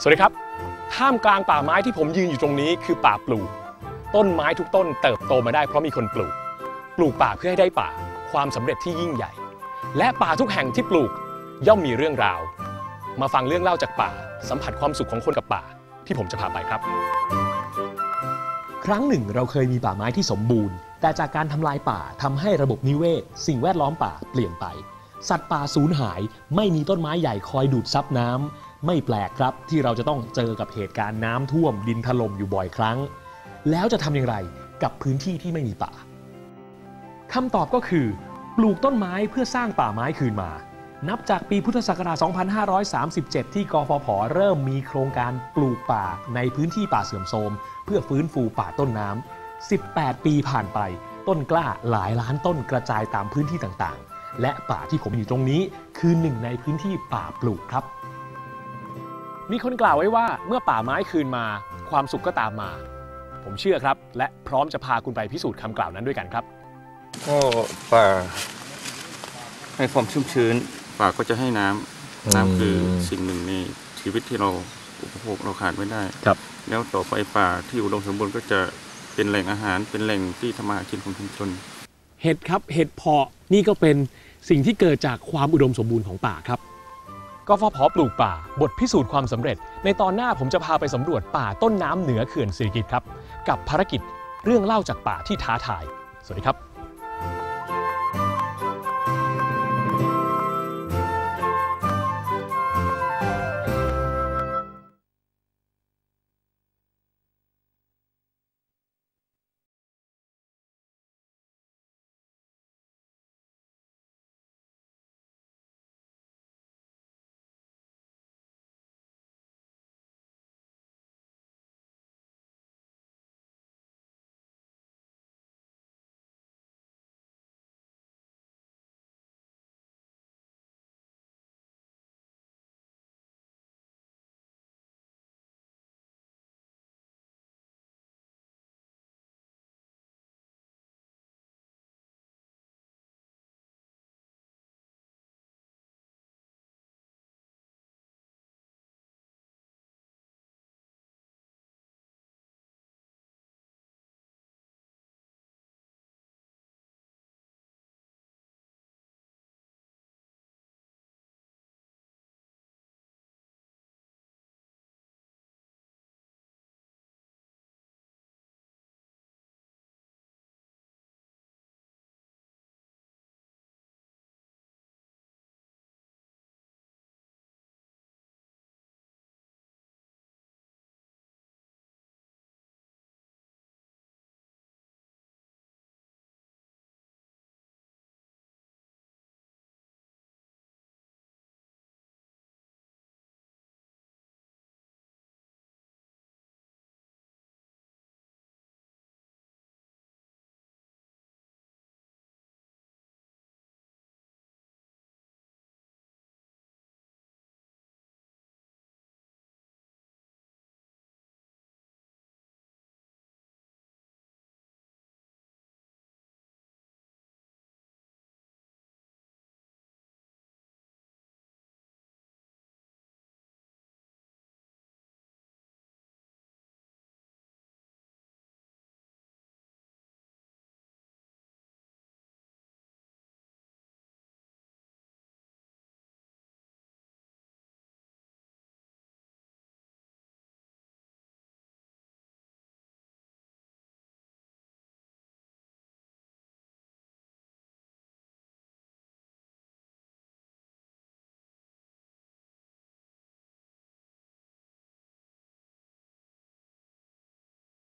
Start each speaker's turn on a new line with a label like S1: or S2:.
S1: สวัสดีครับ ท่ามกลางป่าไม้ที่ผมยืนอยู่ตรงนี้คือป่าปลูก ต้นไม้ทุกต้นเติบโตมาได้เพราะมีคนปลูก ปลูกป่าเพื่อให้ได้ป่า ความสำเร็จที่ยิ่งใหญ่ และป่าทุกแห่งที่ปลูกย่อมมีเรื่องราว มาฟังเรื่องเล่าจากป่า สัมผัสความสุขของคนกับป่า ที่ผมจะพาไปครับ ครั้งหนึ่งเราเคยมีป่าไม้ที่สมบูรณ์ แต่จากการทำลายป่าทำให้ระบบนิเวศ สิ่งแวดล้อมป่าเปลี่ยนไป สัตว์ป่าสูญหาย ไม่มีต้นไม้ใหญ่คอยดูดซับน้ำ ไม่แปลกครับที่เราจะต้องเจอกับเหตุการณ์น้ำท่วมดินถล่มอยู่บ่อยครั้ง แล้วจะทำอย่างไรกับพื้นที่ที่ไม่มีป่าคำตอบก็คือ ปลูกต้นไม้เพื่อสร้างป่าไม้คืนมา นับจากปีพุทธศักราช 2537 ที่กฟผ เริ่มมีโครงการปลูกป่าในพื้นที่ป่าเสื่อมโทรม เพื่อฟื้นฟูป่าต้นน้ำ 18 ปีผ่านไป ต้นกล้าหลายล้านต้นกระจายตามพื้นที่ต่างๆ และป่าที่ผมอยู่ตรงนี้คือหนึ่งในพื้นที่ป่าปลูกครับ มีคนกล่าวไว้ว่าเมื่อป่าไม้คืนมา ความสุขก็ตามมา ผมเชื่อครับ และพร้อมจะพาคุณไปพิสูจน์คำกล่าวนั้นด้วยกันครับ
S2: ก็ป่า ให้ความชุ่มชื้น ป่าก็จะให้น้ำน้ำคือสิ่งหนึ่งในชีวิตที่เราอุปโภคเราขาดไม่ได้
S1: ครับ
S2: แล้วต่อไปป่าที่อุดมสมบูรณ์ก็จะเป็นแหล่งอาหารเป็นแหล่งที่ทำมาหากินของชุมชน
S1: เห็ดครับ เห็ดเพาะนี่ก็เป็นสิ่งที่เกิดจากความอุดมสมบูรณ์ของป่าครับ กฟผปลูกป่า บทพิสูจน์ความสำเร็จ ในตอนหน้าผมจะพาไปสำรวจป่าต้นน้ำเหนือเขื่อนสิริกิตครับ กับภารกิจเรื่องเล่าจากป่าที่ท้าทาย สวัสดีครับ